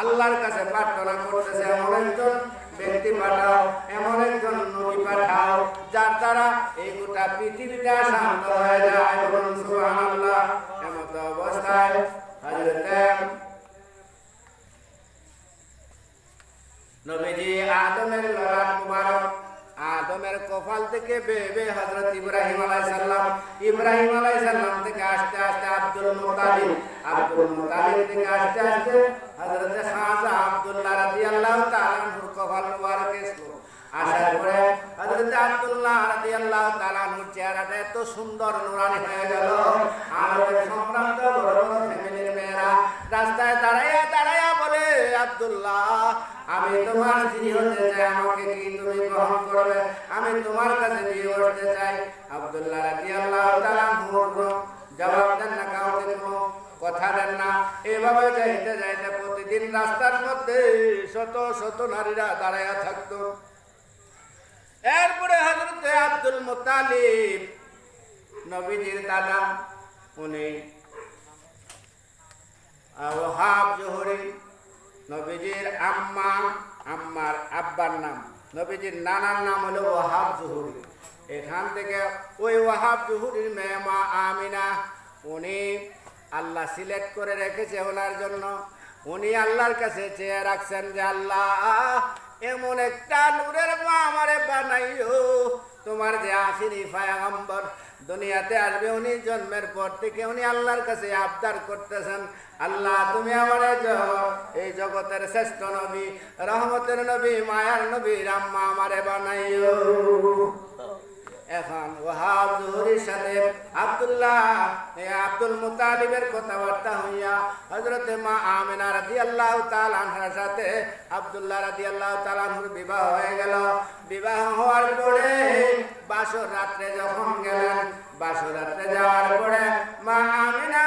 আল্লাহর কাছে প্রার্থনা করতেছে, এমন একজন ব্যক্তি পাঠাও, এমন একজন নবী পাঠাও, যার দ্বারা এই গোটা পৃথিবীটা শান্ত হয়ে যায়। সুবহানাল্লাহ। অবস্থায় নবীজি আদমের মুবারক, আদমের কপাল থেকে বেবে হযরত ইব্রাহিম আলাইহিস সালাম, ইব্রাহিম আলাইহিস সালাম থেকে আস্তে আস্তে আব্দুল মুতালিব আব্দুল মুতালিব থেকে আস্তে আস্তে হযরত খাজা আব্দুল্লাহ রাদিয়াল্লাহু তাআলা আনহুর কপাল মুবারক এসলো। আসার পরে হযরত আব্দুল্লাহ রাদিয়াল্লাহু তাআলা আনহুর চেহারাটা এত সুন্দর নুরানি হয়ে গেল। আরবের সম্ভ্রান্ত বড় ফ্যামিলির মেয়েরা রাস্তায় দাঁড়াইয়া দাঁড়াইয়া বলে, আব্দুল্লাহ, আমি তোমার স্ত্রী হতে চাই, আমাকে কি তুমি গ্রহণ করবে? আমি তোমার কাছে বিয়ে করতে চাই। আব্দুল্লাহ রাদিয়াল্লাহু তাআলা মুহূর্ত জবাব দেন না, কাউকে কোনো কথা দেন না। এভাবে যাইতে যাইতে প্রতিদিন রাস্তার মধ্যে শত শত নারীরা দাঁড়াইয়া থাকতো। এরপরে হজরতে আব্দুল মুতালিব, নবীজির দাদা, উনি ওহাব জোহরি, নবীজির আম্মা, আম্মার আব্বার নাম। নবীজির নানার নাম হলো ওহাব জহুরি। এখান থেকে ওই ওয়াহাব জহুরির মেয়ে মা আমিনা, উনি আল্লাহ সিলেক্ট করে রেখেছে ওনার জন্য। উনি আল্লাহর কাছে চেয়ে রাখছেন যে, আল্লাহ, এমন একটা নূরের মা আমারে বানাইও। তোমার যে আখিরি ফায়াগম্বর দুনিয়াতে আসবে, উনি জন্মের পর থেকে উনি আল্লাহর কাছে আবদার করতেছেন। আল্লাহ, তুমি আমার এই জগতের শ্রেষ্ঠ নবী, রহমতের নবী, মায়ার নবী রাম্মা আমারে বানাইও। এখন ওহাব জহুরির সাথে আব্দুল্লাহ আব্দুল মুতালিবের কথাবার্তা হইয়া হজরতে মা আমিনা রাজি আল্লাহ তালানহার সাথে আব্দুল্লাহ রাজি আল্লাহ তালানহুর বিবাহ হয়ে গেল। বিবাহ হওয়ার পরে বাসর রাত্রে যখন গেলেন, বাসর রাত্রে যাওয়ার পরে মা আমিনা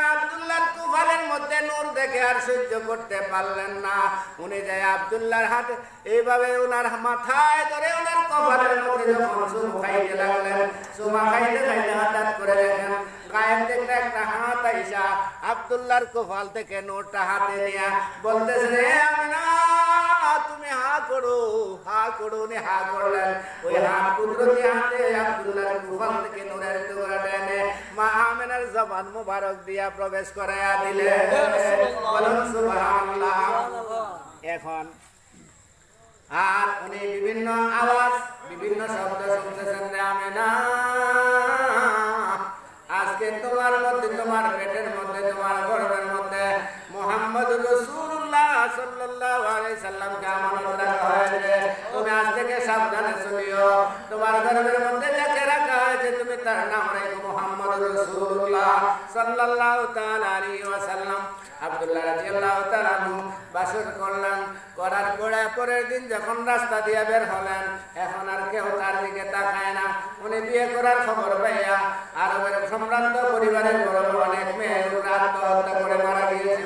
কুফালের মধ্যে নূর দেখে আর সহ্য করতে পারলেন না। উনি যায় আবদুল্লার হাতে, এইভাবে ওনার মাথায় ধরে ওনার কপালের মধ্যে যখন চুমু খাইতে লাগলেন, চুমা খাইতে খাইতে হঠাৎ করে দেখেন, গায়ের থেকে কপাল থেকে নোটটা হাতে নিয়ে বলতেছে রে আমিনা তুমি হা করো হা করো উনি হা করলেন ওই হাত কুদরতি হাতে আব্দুল্লাহর কপাল থেকে নোরের টুকরা টেনে মা আমিনার জবান মুবারক দিয়া প্রবেশ করাইয়া দিলে এখন আর উনি বিভিন্ন আওয়াজ, বিভিন্ন শব্দ শুনতেছেন আমিনা। আজকে তোমার মধ্যে তোমার পেটের তুমি আজ থেকে সাবধানে চলিও। তোমার গর্বের মধ্যে যাকে রাখা হয়েছে, তুমি তার নাম রেখো মোহাম্মদ রসুল্লাহ আলাইহি ওয়াসাল্লাম। বাসর করলেন। করার পরে পরের দিন যখন রাস্তা দিয়ে বের হলেন, এখন আর কেউ তার দিকে তাকায় না। উনি বিয়ে করার খবর পাইয়া আরবের সম্ভ্রান্ত পরিবারের বড় অনেক আত্মহত্যা করে মারা গিয়েছে।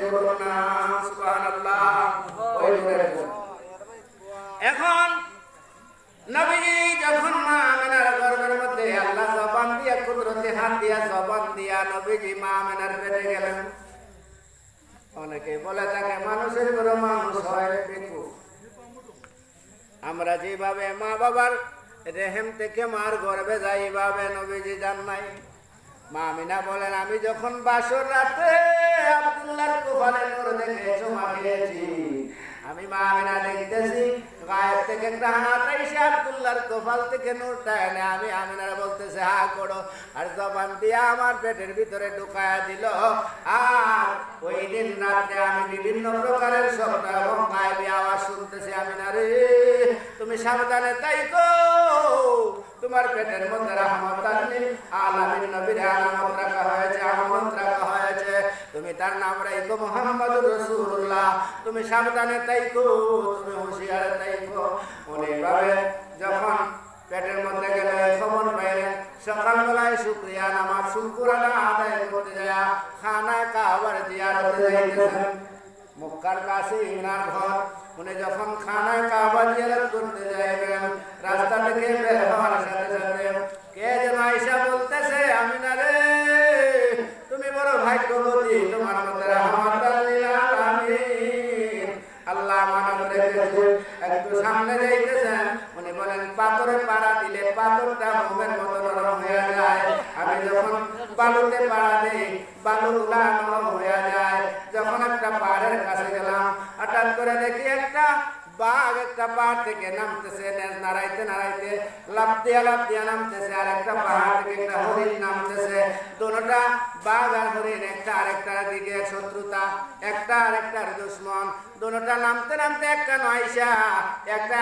এখন নবীজি যখন মা গর্ভের মধ্যে আল্লাহ দিয়া, কুদরতি হাত দিয়া দিয়া নবীজি মা গেলেন, অনেকে বলে মানুষের বড় মানুষ হয় আমরা যেভাবে মা বাবার রেহেম থেকে মার গর্বে যাই এইভাবে নবীজি যান নাই। মা আমিনা বলেন, আমি যখন বাসর রাতে আব্দুল্লাহর কুফালে নূর দেখে খেয়েছি আমি মা আমিনা দেখতেছি গায়ের থেকে একটা হাত এসে আব্দুল্লাহর কপাল থেকে নূরটা এনে আমি আমিনার বলতেছে, হা, করো। আর জবান দিয়ে আমার পেটের ভিতরে ঢুকায়া দিল। আর ওই দিন রাতে আমি বিভিন্ন প্রকারের শব্দ এবং গায়েবী আওয়াজ শুনতেছি আমিনা রে তুমি সাবধানে তাই গো তোমার পেটের মধ্যে রহমত আলামিন নবীর আলামত রাখা হয়েছে হয়েছে তুমি তার নাম রাখো মোহাম্মদ রসুল্লাহ তুমি সাবধানে তাইকো, তুমি হুঁশিয়ারে তাইকো। উনি ভাবে যখন পেটের মধ্যে গেলে খবর পাইলেন সকালবেলায় শুক্রিয়া নামাজ শুক্রানা আদায় করতে যায় খানা কাবার জিয়ারতে যাইতেছেন কাছে ইনার ঘর। উনি যখন খানায় কাবা জিয়ারত করতে যাইবেন, রাস্তা থেকে বের বালুতে পাড়া দিই, বালুগুলা নরম হয়ে যায়। যখন একটা পাহাড়ের কাছে গেলাম, হঠাৎ করে দেখি একটা বাঘ একটা পাহাড় থেকে নামতেছে নাড়াইতে নাড়াইতে লাভ দিয়া লাভ দিয়া নামতেছে, আর একটা পাহাড় থেকে একটা হরিণ নামতেছে। দুটোটা একটা দিকে শত্রুতা, একটা নামতে নামতে একটা একটা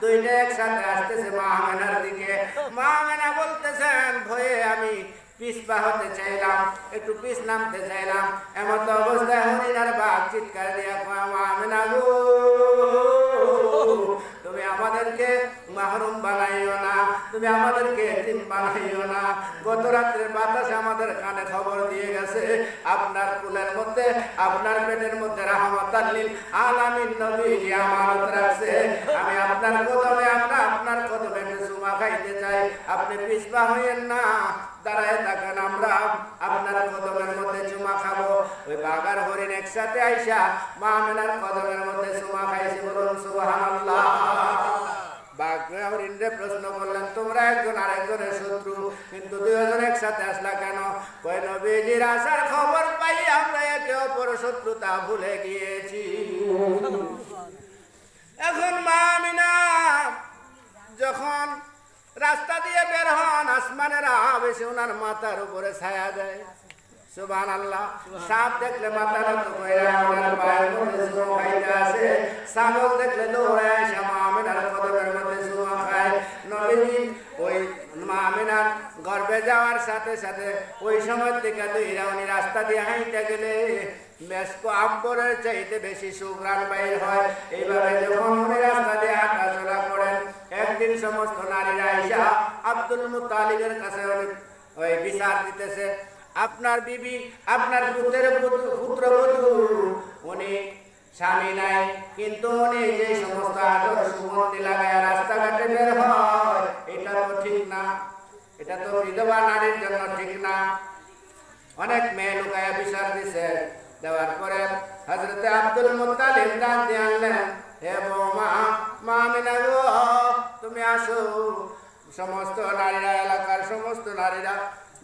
দুইটা একসাথে আসতেছে মা আমেনার দিকে। মা আমেনা বলতেছেন, ভয়ে আমি পিছপা হতে চাইলাম, একটু পিস নামতে চাইলাম। এমন তো অবস্থায় হরিণ আর চিৎকার দিয়া মা আমেনা গো তুমি আমাদেরকে এতিম বানাইও না। গত রাত্রের বাতাস আমাদের কানে খবর দিয়ে গেছে, আপনার কুলের মধ্যে, আপনার পেটের মধ্যে রাহমত আল্লিল আলামিন আমানত রাখছে। আমি আপনার কদমে, আমরা আপনার কদমে চুমা খাইতে চাই। আপনি হইয়েন না, দাঁড়ায় থাকেন আমরা। আপনার কদমের মধ্যে চুমা খাব। ওই বাগার হরিণ একসাথে আইসা মা কদমের মধ্যে চুমা খাইছে বলুন সুবহানাল্লাহ। প্রশ্ন তোমরা একজন শত্রু, কিন্তু খবর পাই, আমরা ভুলে গিয়েছি। এখন যখন রাস্তা দিয়ে বের হন, আসমানের আব ওনার মাথার উপরে ছায়া দেয়। সুবহান আল্লাহ সাপ দেখলে মাথা দেখলে দৌড়ে আসে মা আমিনার কদমের মধ্যে সুমো ওই মা আমিনার গর্ভে যাওয়ার সাথে সাথে ওই সময় থেকে রাস্তা দিয়ে হাইতে গেলে আম্বরের চাইতে বেশি বাইর হয়। এইভাবে যখন উনি রাস্তা দিয়ে হাঁটাচলা করেন, একদিন সমস্ত নারীরা আব্দুল মুতালিবের কাছে ওই বিচার দিতেছে, আপনার বিবি, আপনার পুত্রের পুত্র- পুত্রবধূ, উনি স্বামী নাই, কিন্তু উনি যে সমস্ত আদর সুগন্ধি লাগায় রাস্তাঘাটে বের হয়, এটা তো ঠিক না। এটা তো বিধবা নারীর জন্য ঠিক না। অনেক মেয়ে লুকায় বিচার দিছে। দেওয়ার পরে হজরতে আব্দুল মুতালিব ডাক দিয়ে আনলেন, হে বৌমা, মা আমিনা গো, তুমি আসো। সমস্ত নারীরা, এলাকার সমস্ত নারীরা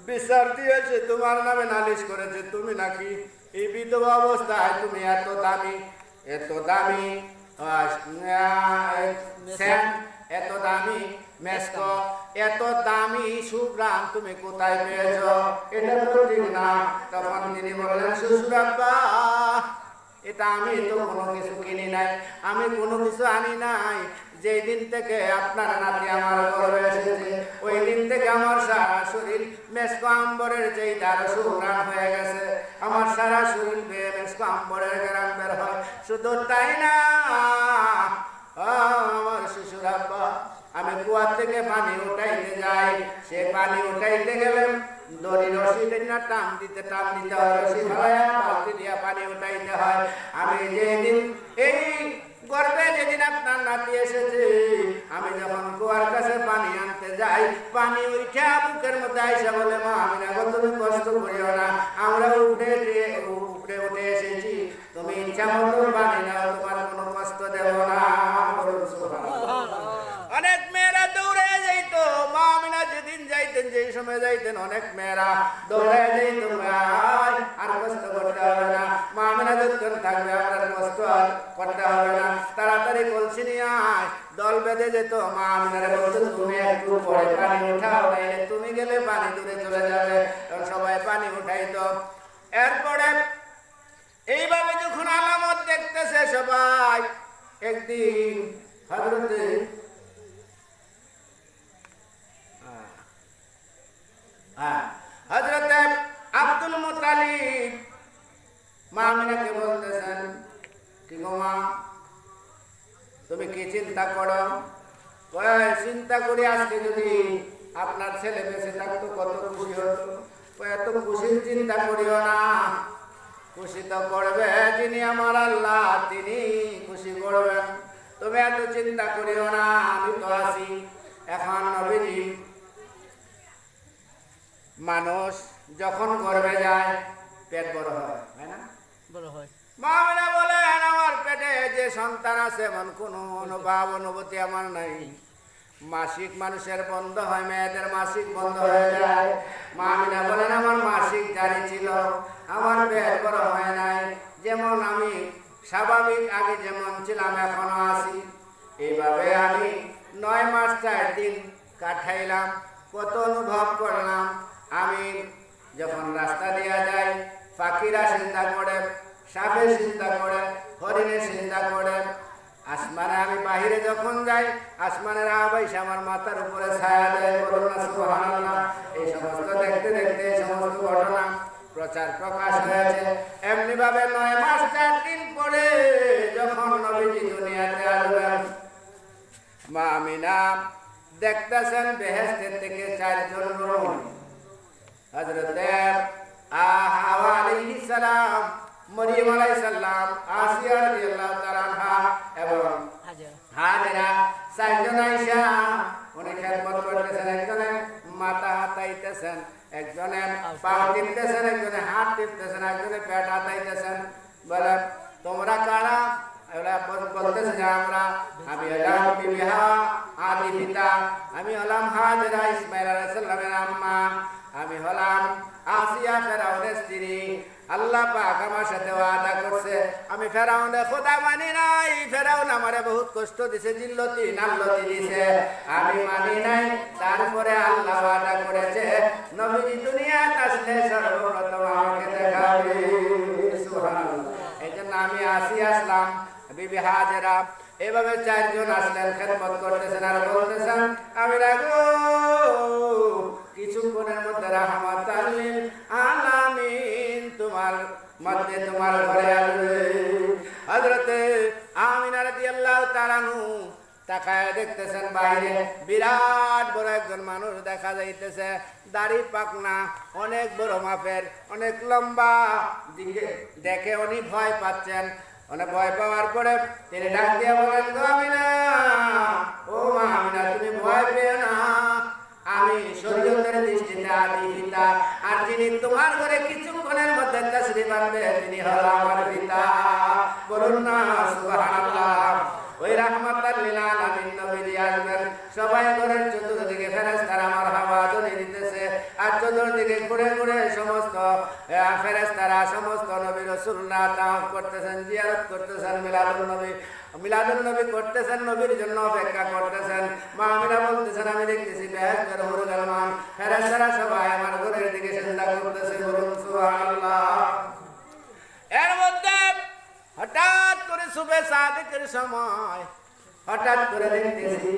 বিচার দিয়েছে, তোমার নামে নালিশ করেছে, তুমি নাকি এই বিধবা অবস্থায় তুমি এত দামি এত দামি এত দামি মেস্ক, এত দামি সুগ্রাম তুমি কোথায় পেয়েছ? এটা তো ঠিক না। তখন তিনি বললেন শ্বশুরাব্বা এটা আমি তো কোনো কিছু কিনি নাই, আমি কোনো কিছু আনি নাই। যেই দিন থেকে আপনার নাতি আমার গর্বে এসেছে ওই দিন থেকে আমার সারা মেসকো আম্বরের যেই তার সুগ্রাম হয়ে গেছে, আমার সারা শরীর বেয়ে মেসকো আম্বরের গ্রাম বের হয়। শুধু তাই না আমার আব্বা আমি কুয়ার থেকে পানি উঠাইতে যাই। সে পানি উঠাইতে গেলেন দড়ি রশি না টান দিতে টান দিতে হয়, রশি বালতি দিয়া পানি উঠাইতে হয়। আমি যেদিন, এই গর্বে যেদিন আপনার নাতি এসেছে যাই। পানি ওইটা বুকের মধ্যে বলে, মা, আমি না তুমি কষ্ট করিও না। আমরা উঠে উঠে- উঠে তুমি ইচ্ছা মতো পানি নাও তোমার কোনো কষ্ট দেব না। যাইতেন, যেই সময় যাইতেন অনেক মেয়েরা দৌড়ে যাইতো ভাই আর কষ্ট করতে হবে না। যতক্ষণ থাকবে কষ্ট আর করতে হবে না। তাড়াতাড়ি কলসি নিয়ে আয়, দল বেঁধে যেত মা তুমি একটু পরে পানি উঠাও তুমি গেলে পানি দূরে চলে যাবে। সবাই পানি উঠাইতো। এরপরে এইভাবে যখন আলামত দেখতেছে সবাই, একদিন হজরতে আব্দুল মুতালিব, মা আমিনাকে বলতেছেন, কি গো মা, তুমি কি চিন্তা করো? চিন্তা করি আজকে যদি আপনার ছেলে বেঁচে থাকতো কত খুশি হতো। এত খুশির চিন্তা করিও না। খুশি তো করবে যিনি আমার আল্লাহ, তিনি খুশি করবেন। তুমি এত চিন্তা করিও না, আমি তো আছি। এখন নবীজি মানুষ যখন গর্বে যায় পেট বড় হয় তাই না? বড় হয়। মামিনা বলেন আমার পেটে যে সন্তান আছে এমন কোনো অনুভব অনুভূতি আমার নাই। মাসিক মানুষের বন্ধ হয় মেয়েদের মাসিক বন্ধ হয়ে যায়। মা আমিনা বলেন আমার মাসিক জারি ছিল আমার পেট বড় হয় নাই। যেমন আমি স্বাভাবিক আগে যেমন ছিলাম এখনও আছি। এইভাবে আমি নয় মাস চার দিন কাটাইলাম কত অনুভব করলাম। আমি যখন রাস্তা দেওয়া যায় পাখিরা চিন্তা করে, সাপে চিন্তা করে হরিণের চিন্তা করে। আসমানে আমি বাহিরে যখন যাই, আসমানের আবাইশ আমার মাথার উপরে ছায়া দেয়। বলুন না এই সমস্ত দেখতে দেখতে এই সমস্ত ঘটনা প্রচার প্রকাশ হয়েছে। এমনি ভাবে নয় মাস, চার দিন পরে যখন নবীজি দুনিয়াতে আসবেন, মা আমিনা দেখতেছেন বেহেস্তের থেকে চারজন রমণ হজরতে হাওয়া আলাইহিস সালাম মরিয়ম আলাইহিস সালাম আসিয়া রাদিয়াল্লাহু তাআলা আনহা এবং হাজেরা। চারজন আইসা উনি খেদমত করতেছেন একজনে মাথা হাতাইতেছেন একজনে পা টিপতেছেন একজনে হাত টিপতেছেন একজনে পেট হাতাইতেছেন। বলে তোমরা কারা? এরা বলতেছে যে আমরা আমি হলাম বিবিহা আদি পিতা আমি হলাম হাজরা ইসমাইল আলাইহিস সালামের আম্মা। আমি হলাম আসিয়া ফেরাউনের স্ত্রী। আল্লাহ পাক আমার সাথে ওয়াদা করছে। আমি ফেরাউনে খোদা মানি নাই। ফেরাউন আমারে বহুত কষ্ট দিছে, জিল্লতি, নাল্লতি দিছে। আমি মানি নাই। তারপরে আল্লাহ ওয়াদা করেছে, নবীজি দুনিয়া আসলে সর্বপ্রথম আমাকে দেখাবে। এই জন্য আমি আসি, আসলাম। বিবি হাজেরা, এভাবে চারজন আসলেন, খেদমত করতেছেন আর বলতেছেন, আমি রাখো আলামিন। তোমার মধ্যে তোমার ঘরে আসবে। হযরতে আমিনা রাদিয়াল্লাহু তাআলা তাকায় দেখতেছেন বাইরে। বিরাট বড় একজন মানুষ দেখা যাইতেছে। দাড়ি পাকনা, অনেক বড় মাপের, অনেক লম্বা। দেখে উনি ভয় পাচ্ছেন। অনেক ভয় পাওয়ার পরে তিনি ডাক দিয়ে বলেন আমিনা, ও মা আমিনা, তুমি ভয় আমি আর যিনি তোমার ঘরে কিছুক্ষণের মধ্যে তশরিফ আনবে তিনি হলো আমার পিতা। বলুন না ওই রাহমাতাল লিল আলামিন নবীজি আসবেন সবাই ঘরের চতুর্দিকে ফেরেশতারা মারহাবা ধ্বনি দিতেছে আর চতুর্দিকে ঘুরে ঘুরে সমস্ত ফেরেশতারা, সমস্ত নবী রাসূলরা তাওয়াফ করতেছেন। জিয়ারত করতেছেন মিলাদুন নবী মিলাদুন নবী করতেছেন, নবীর জন্য অপেক্ষা করতেছেন। মা আমিরা বলতেছেন, আমি দেখতেছি বেহেশতের হুরুল আলমান। ফেরেশতারা সবাই আমার ঘরের দিকে চিন্তা করতেছে বলুন, সুবহানাল্লাহ। এর মধ্যে হঠাৎ করে শুভে সাদিকের সময় হঠাৎ করে দেখতেছি,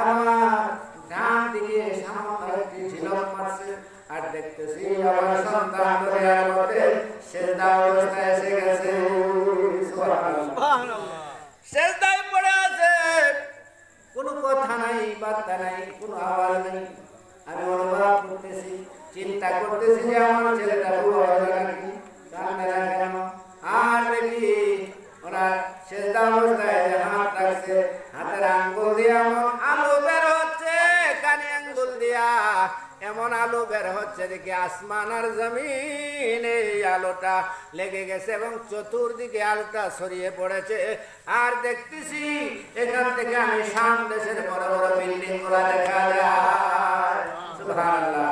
আমার ডান দিকে সামনে একটি ঝিলক মারছে। আর দেখতেছি, আমার সন্তান দরিয়ার মধ্যে সেজদা অবস্থায় এসে গেছে। সুবহানাল্লাহ। সেজদায় পড়ে আছে। কোনো কথা নাই, বার্তা নাই, কোনো আওয়াজ নেই। আমি অনুভব করতেছি, চিন্তা করতেছি যে আমার ছেলেটা বুড়ো হয়ে নাকি? কান্দে কেন? আর দেখি ওরা সেজদা অবস্থায় হাত রাখছে, হাতের আঙ্গুল দিয়ে এমন এমন আলো বের হচ্ছে দেখি আসমান আর জমিন এই আলোটা লেগে গেছে এবং চতুর্দিকে আলোটা ছড়িয়ে পড়েছে। আর দেখতেছি এখান থেকে আমি সামদেশের বড় বড় বিল্ডিংগুলা দেখা যায় সুবহানাল্লাহ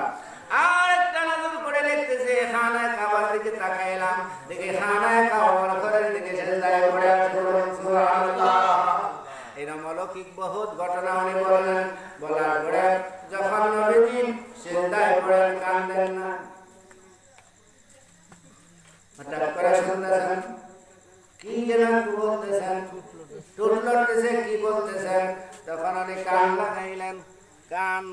আর একটা নজর করে দেখতেছি খানায় খাবার দিকে তাকাইলাম দেখি খানায় খাবার ঘরের দিকে সেজদায় পড়ে আছে বলুন সুবহানাল্লাহ এরম অলৌকিক বহুত ঘটনা উনি বললেন বলার পরে যখন নবীজি সেজদায় পড়েন কান্দেন না হঠাৎ করে শুনতেছেন কি যেন বলতেছেন টুটলতেছে কি বলতেছেন তখন উনি কান লাগাইলেন কান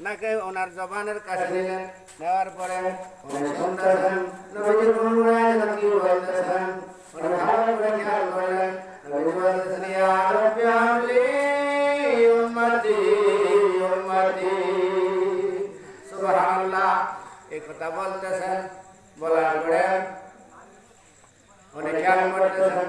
নাকে ওনার জবানের কাছে নিলেন নেওয়ার পরে উনি শুনতেছেন এই কথা বলতেছেন, বলার পরে উনি খেয়াল করতেছেন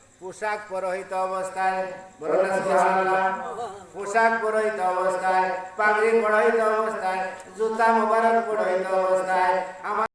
পোশাক পরহিত অবস্থায়। পোশাক পরহিত অবস্থায় পাগড়ি পরহিত অবস্থায় জুতা মোবারক পরহিত অবস্থায় আমার